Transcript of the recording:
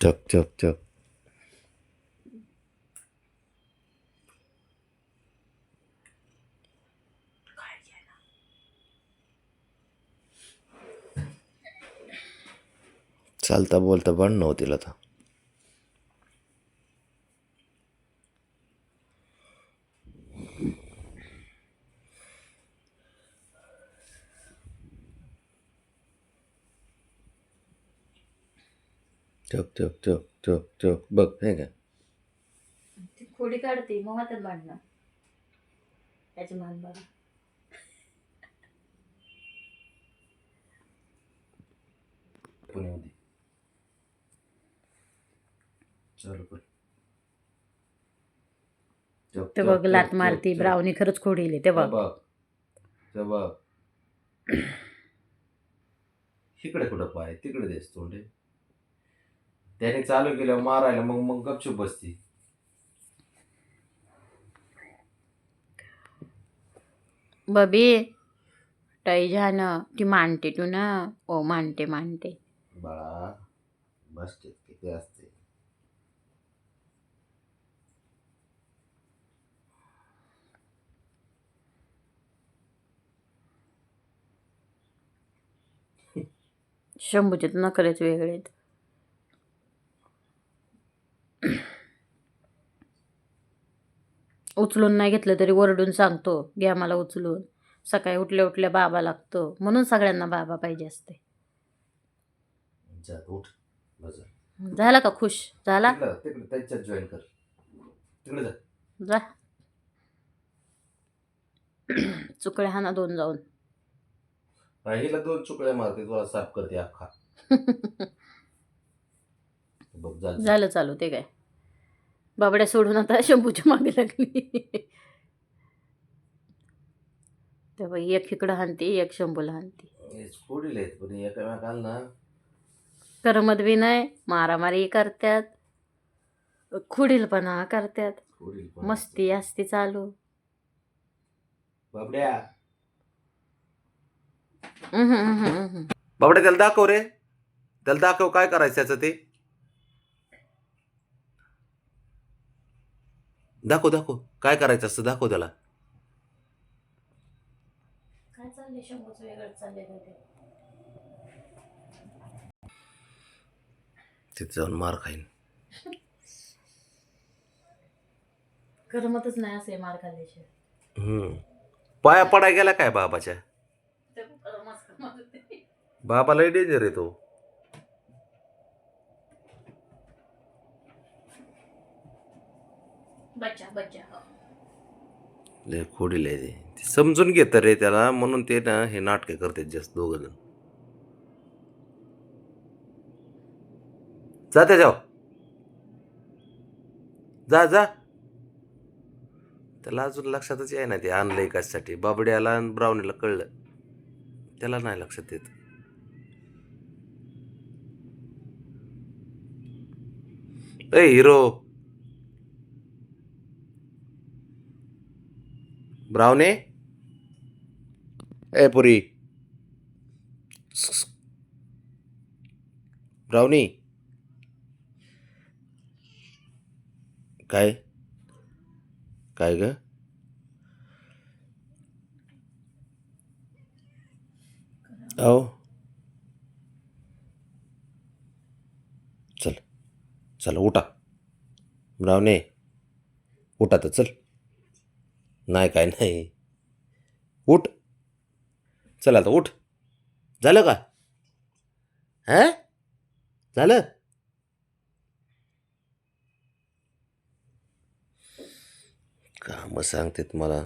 Duck, duck, duck. चलता बोलता पण नव्हतीला लता चक चक चक चक चक बघ हे का ती खोडी काढते मग हातात बांधणं त्याची मान बघा. पुण्यामध्ये. चालू कर. ते बघ लात मारती चक. ब्राऊनी खरंच खोडीले ते ते बघ. बघ ते बघ. इकडे कुठं पाय तिकडे देस तोंडे. त्याने चालू केलं मारायला मग मग गपचूप बसती. बबी टई झानं ती मांडते तू ना? ओ मांडते मांडते. बाळा बसते किती असते. शंभूचे तर नखरेच वेगळे आहेत उचलून नाही घेतलं तरी ओरडून सांगतो घ्या मला उचलून. सकाळी उठल्या उठल्या बाबा लागतो. म्हणून सगळ्यांना बाबा पाहिजे असते. जा उठ बस. झाला का खुश? झाला? तिकडं तिकडे त्यांच्यात जॉईन कर. तिकडे जा. हा ना दोन जाऊन. हा, हिला दोन चुकड्या मारते तुला साफ करते अख्खा. बघ झालं चालू ते काय. बाबड्या सोडून आता शंभूच्या मागे लागली. तेव्हा एक इकडं हाणते एक शंभूला हाणते. आहेत पण ना. करमत बी नाही मारामारी करतात खुडीलपणा करतात मस्ती असते. चालू. बाबड्या. बाबड्या त्याला दाखव रे. त्याला दाखव काय करायचं त्याचं ते. दाखव दाखव. काय करायचं असतं? दाखव त्याला. काय चाललंय शंभूचं वेगळं चाललंय ते? तिथे जाऊन मार खाईन. करमतच नाही असे मार खाल्ल्याशिवाय. हम्म. पाया पडाय गेला काय बाबाच्या? ते खूप मस्त मारते. बाबाला डेंजर आहे तो. हो. लय खोडील आहे ते. ते समजून घेत रे त्याला म्हणून ते ना हे नाटकं करतात जास्त दोघ जण जा त्याच्यावर. जा जा. त्याला अजून लक्षातच आहे ना ते आणलंय कशासाठी. बाबड्याला आणि ब्रावणीला कळलं. त्याला नाही लक्षात येत. ए हिरो. ब्राउने? ए पुरी। ब्राउनी। काय? काय ग? अहो चल चल उठा। ब्राउने उठा तर चल। नाही काय नाही. उठ. चला आता उठ. झालं का? हां? झालं? कामं सांगतेत मला.